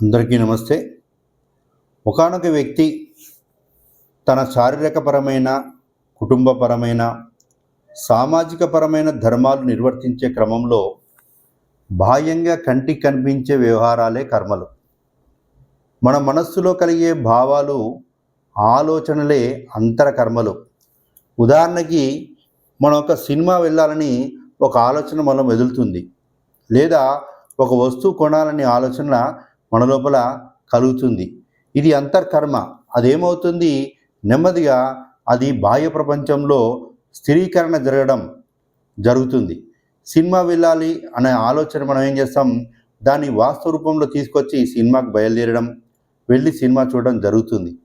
అందరికీ నమస్తే. ఒకానొక వ్యక్తి తన శారీరకపరమైన కుటుంబపరమైన సామాజికపరమైన ధర్మాలు నిర్వర్తించే క్రమంలో బాహ్యంగా కంటికి కనిపించే వ్యవహారాలే కర్మలు. మన మనస్సులో కలిగే భావాలు ఆలోచనలే అంతర కర్మలు. ఉదాహరణకి మనం ఒక సినిమా వెళ్ళాలని ఒక ఆలోచన మనం మెదులుతుంది. లేదా ఒక వస్తువు కొనాలనే ఆలోచన మన లోపల కలుగుతుంది. ఇది అంతర్కర్మ. అదేమవుతుంది? నెమ్మదిగా అది బాహ్య ప్రపంచంలో స్థిరీకరణ జరగడం జరుగుతుంది. సినిమా వెళ్ళాలి అనే ఆలోచన మనం ఏం చేస్తాం? దాన్ని వాస్తవ రూపంలో తీసుకొచ్చి సినిమాకు బయలుదేరడం వెళ్ళి సినిమా చూడడం జరుగుతుంది.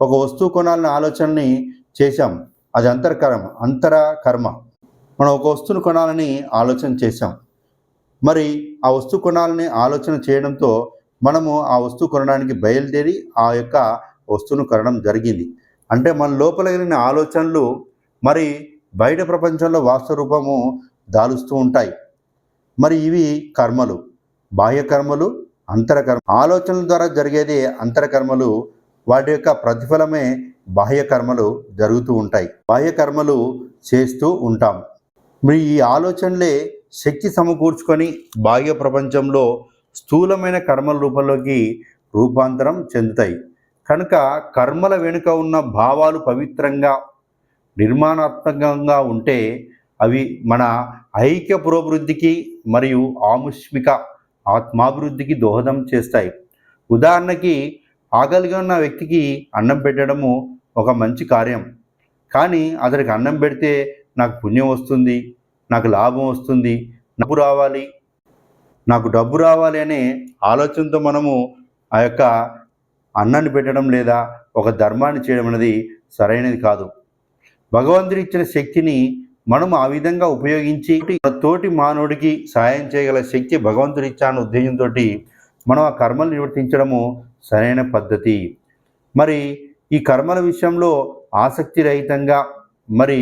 ఒక వస్తువు కొనాలనే ఆలోచనని చేశాం. అది అంతర్కర్మ అంతర కర్మ మనం ఒక వస్తువును కొనాలని ఆలోచన చేశాం. మరి ఆ వస్తువు కొనాలని ఆలోచన చేయడంతో మనము ఆ వస్తువు కొనడానికి బయలుదేరి ఆ యొక్క వస్తువును కొనడం జరిగింది. అంటే మన లోపల కలిగిన ఆలోచనలు మరి బయట ప్రపంచంలో వాస్తవ రూపము దాలుస్తూ ఉంటాయి. మరి ఇవి కర్మలు. బాహ్య కర్మలు అంతరకర్మ ఆలోచనల ద్వారా జరిగేది అంతరకర్మలు వాటి యొక్క ప్రతిఫలమే బాహ్య కర్మలు జరుగుతూ ఉంటాయి. బాహ్య కర్మలు చేస్తూ ఉంటాం. మరి ఈ ఆలోచనలే శక్తి సమకూర్చుకొని బాహ్య ప్రపంచంలో స్థూలమైన కర్మల రూపంలోకి రూపాంతరం చెందుతాయి. కనుక కర్మల వెనుక ఉన్న భావాలు పవిత్రంగా నిర్మాణాత్మకంగా ఉంటే అవి మన ఐక్య పురోభివృద్ధికి మరియు ఆముష్మిక ఆత్మాభివృద్ధికి దోహదం చేస్తాయి. ఉదాహరణకి ఆకలిగా ఉన్న వ్యక్తికి అన్నం పెట్టడము ఒక మంచి కార్యం. కానీ అతనికి అన్నం పెడితే నాకు పుణ్యం వస్తుంది నాకు లాభం వస్తుంది నవ్వు రావాలి నాకు డబ్బు రావాలి అనే ఆలోచనతో మనము ఆ యొక్క అన్నాన్ని పెట్టడం లేదా ఒక ధర్మాన్ని చేయడం అనేది సరైనది కాదు. భగవంతుడు ఇచ్చిన శక్తిని మనం ఆ విధంగా ఉపయోగించి మన తోటి మానవుడికి సహాయం చేయగల శక్తి భగవంతుడు ఇచ్చాను ఉద్దేశంతో మనం ఆ కర్మలు నిర్వర్తించడము సరైన పద్ధతి. మరి ఈ కర్మల విషయంలో ఆసక్తి రహితంగా మరి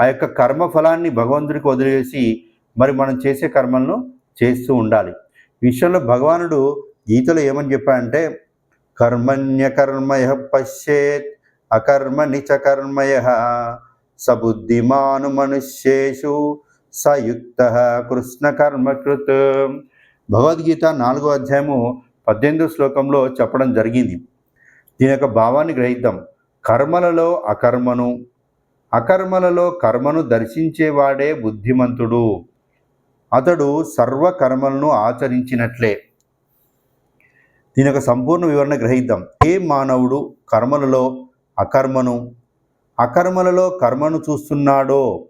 ఆ యొక్క కర్మ ఫలాన్ని భగవంతుడికి వదిలేసి మరి మనం చేసే కర్మలను చేస్తూ ఉండాలి. ఈ విషయంలో భగవానుడు గీతలో ఏమని చెప్పాడంటే కర్మణ్యకర్మయ పశ్చేత్ అకర్మ నిచ సబుద్ధిమాను మనుష్యేషు సయుక్త కృష్ణ కర్మకృత్ భగవద్గీత నాలుగో అధ్యాయము పద్దెనిమిదో శ్లోకంలో చెప్పడం జరిగింది. దీని యొక్క భావాన్ని గ్రహిద్దాం. కర్మలలో అకర్మను అకర్మలలో కర్మను దర్శించేవాడే బుద్ధిమంతుడు. అతడు సర్వకర్మలను ఆచరించినట్లే. దీని యొక్క సంపూర్ణ వివరణ గ్రహిద్దాం ఏ మానవుడు కర్మలలో అకర్మను? అకర్మలలో కర్మను చూస్తున్నాడో?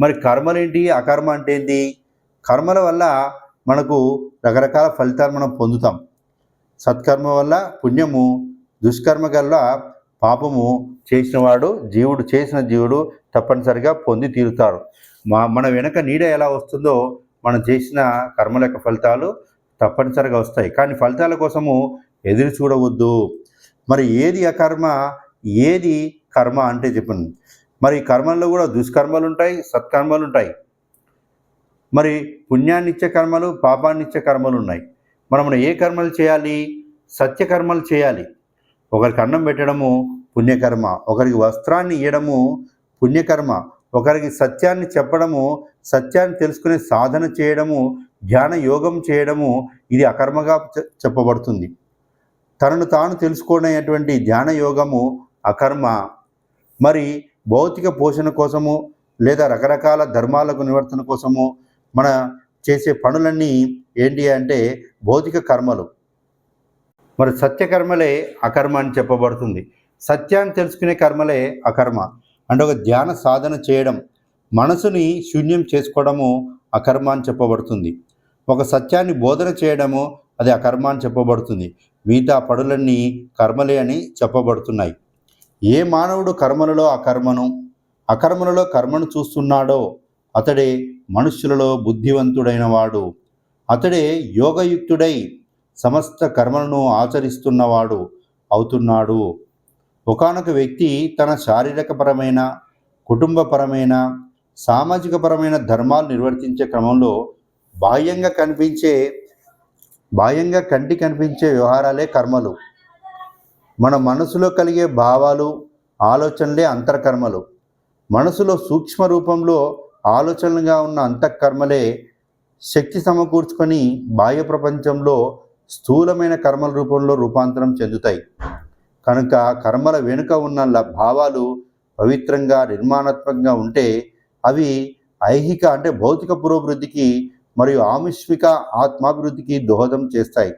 మరి కర్మలేంటి? అకర్మ అంటే ఏంటి కర్మల వల్ల మనకు రకరకాల ఫలితాలు మనం పొందుతాం. సత్కర్మ వల్ల పుణ్యము దుష్కర్మ వల్ల పాపము చేసినవాడు జీవుడు చేసిన జీవుడు తప్పనిసరిగా పొంది తీరుతాడు. మా మన వెనక నీడ ఎలా వస్తుందో మనం చేసిన కర్మల యొక్క ఫలితాలు తప్పనిసరిగా వస్తాయి. కానీ ఫలితాల కోసము ఎదురు చూడవద్దు. మరి ఏది అకర్మ ఏది కర్మ అంటే చెప్పండి. మరి కర్మల్లో కూడా దుష్కర్మలు ఉంటాయి సత్కర్మలు ఉంటాయి. మరి పుణ్యాన్ని ఇచ్చే కర్మలు పాపాన్నిచ్చే కర్మలు ఉన్నాయి. మనం ఏ కర్మలు చేయాలి? సత్యకర్మలు చేయాలి. ఒకరికి అన్నం పెట్టడము పుణ్యకర్మ ఒకరికి వస్త్రాన్ని ఇవ్వడము పుణ్యకర్మ ఒకరికి సత్యాన్ని చెప్పడము సత్యాన్ని తెలుసుకునే సాధన చేయడము ధ్యాన యోగం చేయడము ఇది అకర్మగా చెప్పబడుతుంది. తనను తాను తెలుసుకునేటువంటి ధ్యాన యోగము అకర్మ. మరి భౌతిక పోషణ కోసము లేదా రకరకాల ధర్మాలకు నివర్తన కోసము మన చేసే పనులన్నీ ఏంటి అంటే భౌతిక కర్మలు. మరి సత్యకర్మలే అకర్మ అని చెప్పబడుతుంది. సత్యాన్ని తెలుసుకునే కర్మలే అకర్మ. అంటే ఒక ధ్యాన సాధన చేయడం మనసుని శూన్యం చేసుకోవడము అకర్మ అని చెప్పబడుతుంది. ఒక సత్యాన్ని బోధన చేయడము అది అకర్మ అని చెప్పబడుతుంది. మిగతా పడులన్నీ కర్మలే అని చెప్పబడుతున్నాయి. ఏ మానవుడు కర్మలలో అకర్మను అకర్మలలో కర్మను చూస్తున్నాడో అతడే మనుష్యులలో బుద్ధివంతుడైన వాడు అతడే యోగయుక్తుడై సమస్త కర్మలను ఆచరిస్తున్నవాడు అవుతున్నాడు. ఒకానొక వ్యక్తి తన శారీరకపరమైన కుటుంబపరమైన సామాజికపరమైన ధర్మాలు నిర్వర్తించే క్రమంలో బాహ్యంగా కనిపించే బాహ్యంగా కంటి కనిపించే వ్యవహారాలే కర్మలు. మన మనసులో కలిగే భావాలు ఆలోచనలే అంతర్కర్మలు. మనసులో సూక్ష్మ రూపంలో ఆలోచనలుగా ఉన్న అంతఃకర్మలే శక్తి సమకూర్చుకొని బాహ్య ప్రపంచంలో స్థూలమైన కర్మల రూపంలో రూపాంతరం చెందుతాయి. కనుక కర్మల వెనుక ఉన్న భావాలు పవిత్రంగా నిర్మాణాత్మకంగా ఉంటే అవి ఐహిక అంటే భౌతిక పురోభివృద్ధికి మరియు ఆముష్మిక ఆత్మాభివృద్ధికి దోహదం చేస్తాయి.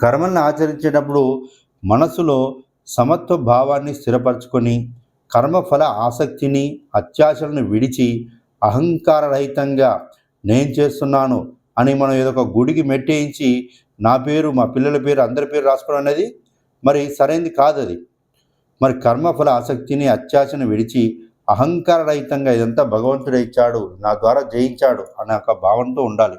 కర్మలను ఆచరించేటప్పుడు మనసులో సమత్వ భావాన్ని స్థిరపరచుకొని కర్మఫల ఆసక్తిని అత్యాశలను విడిచి అహంకారరహితంగా నేను చేస్తున్నాను అని మనం ఏదో ఒక గుడికి మెట్టేయించి నా పేరు మా పిల్లల పేరు అందరి పేరు రాసుకోవడం అనేది మరి సరైనది కాదు అది మరి కర్మఫల ఆసక్తిని అత్యాశను విడిచి అహంకారరహితంగా ఇదంతా భగవంతుడే ఇచ్చాడు నా ద్వారా జయించాడు అనే ఒక భావనతో ఉండాలి.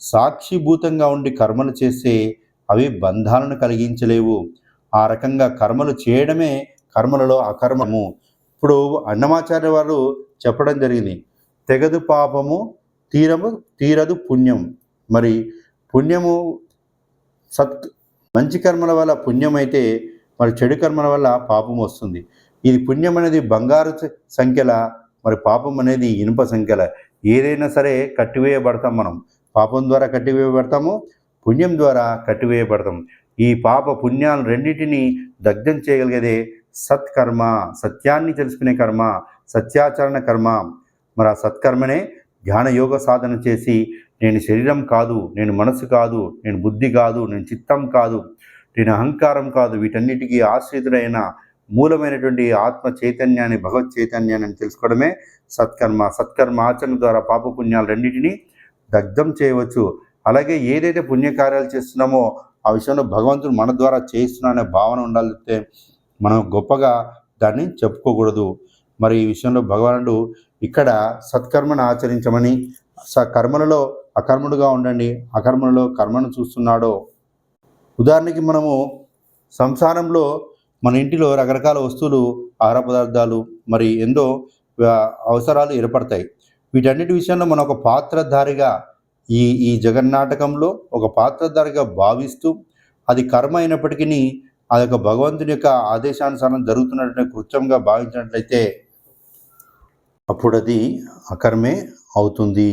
సాక్షిభూతంగా ఉండి కర్మలు చేస్తే అవి బంధాలను కలిగించలేవు. ఆ రకంగా కర్మలు చేయడమే కర్మలలో అకర్మము. ఇప్పుడు అన్నమాచార్య వారు చెప్పడం జరిగింది. తెగదు పాపము తీరము తీరదు పుణ్యం. మరి పుణ్యము సత్ మంచి కర్మల వల్ల పుణ్యం అయితే మరి చెడు కర్మల వల్ల పాపం వస్తుంది. ఇది పుణ్యం అనేది బంగారు సంఖ్యల మరి పాపం అనేది ఇనుప సంఖ్యల. ఏదైనా సరే కట్టివేయబడతాం మనం. పాపం ద్వారా కట్టివేయబడతాము పుణ్యం ద్వారా కట్టివేయబడతాం. ఈ పాప పుణ్యాలు రెండింటినీ దగ్ధం చేయగలిగేదే సత్కర్మ. సత్యాన్ని తెలుసుకునే కర్మ సత్యాచరణ కర్మ. మరి ఆ సత్కర్మనే ధ్యాన యోగ సాధన చేసి నేను శరీరం కాదు నేను మనసు కాదు నేను బుద్ధి కాదు నేను చిత్తం కాదు నేను అహంకారం కాదు వీటన్నిటికీ ఆశ్రితుడైన మూలమైనటువంటి ఆత్మ చైతన్యాన్ని భగవత్ చైతన్యాన్ని అని తెలుసుకోవడమే సత్కర్మ. సత్కర్మ ఆచరణ ద్వారా పాపపుణ్యాలు రెండింటినీ దగ్ధం చేయవచ్చు. అలాగే ఏదైతే పుణ్యకార్యాలు చేస్తున్నామో ఆ విషయంలో భగవంతుడు మన ద్వారా చేస్తున్నా అనే భావన ఉండాలి మనం గొప్పగా దాన్ని చెప్పుకోకూడదు. మరి ఈ విషయంలో భగవానుడు ఇక్కడ సత్కర్మను ఆచరించమని స కర్మలలో అకర్మడుగా ఉండండి అకర్మలలో కర్మను చూస్తున్నాడో. ఉదాహరణకి మనము సంసారంలో మన ఇంటిలో రకరకాల వస్తువులు ఆహార పదార్థాలు మరి ఎంతో అవసరాలు ఏర్పడతాయి. వీటన్నిటి విషయంలో మనం ఒక పాత్రధారిగా ఈ ఈ జగన్నాటకంలో ఒక పాత్రధారిగా భావిస్తూ అది కర్మ అయినప్పటికీ ఆ యొక్క భగవంతుని యొక్క ఆదేశానుసారం జరుగుతున్నటువంటి కృత్యంగా భావించినట్లయితే అప్పుడది అకర్మే అవుతుంది.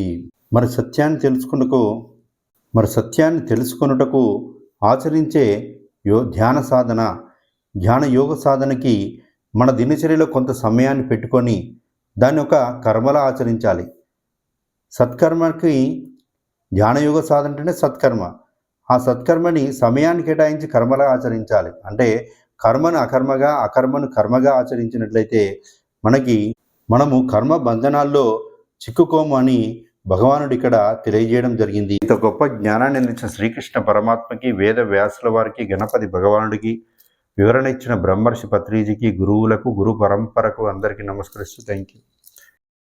మరి సత్యాన్ని తెలుసుకున్నకు మరి సత్యాన్ని తెలుసుకొనుటకు ఆచరించే యో ధ్యాన సాధన ధ్యాన యోగ సాధనకి మన దినచర్యలో కొంత సమయాన్ని పెట్టుకొని దాన్ని ఒక కర్మలా ఆచరించాలి. సత్కర్మకి ధ్యానయోగ సాధన అంటేనే సత్కర్మ. ఆ సత్కర్మని సమయాన్ని కేటాయించి కర్మలా ఆచరించాలి. అంటే కర్మను అకర్మగా అకర్మను కర్మగా ఆచరించినట్లయితే మనకి మనము కర్మ బంధనాల్లో చిక్కుకోము అని భగవానుడు ఇక్కడ తెలియజేయడం జరిగింది. ఇంత గొప్ప జ్ఞానాన్ని అందించిన శ్రీకృష్ణ పరమాత్మకి వేద వ్యాసుల వారికి గణపతి భగవానుడికి వివరణ ఇచ్చిన బ్రహ్మర్షి పత్రిజీకి గురువులకు గురు పరంపరకు అందరికీ నమస్కరిస్తూ థ్యాంక్ యూ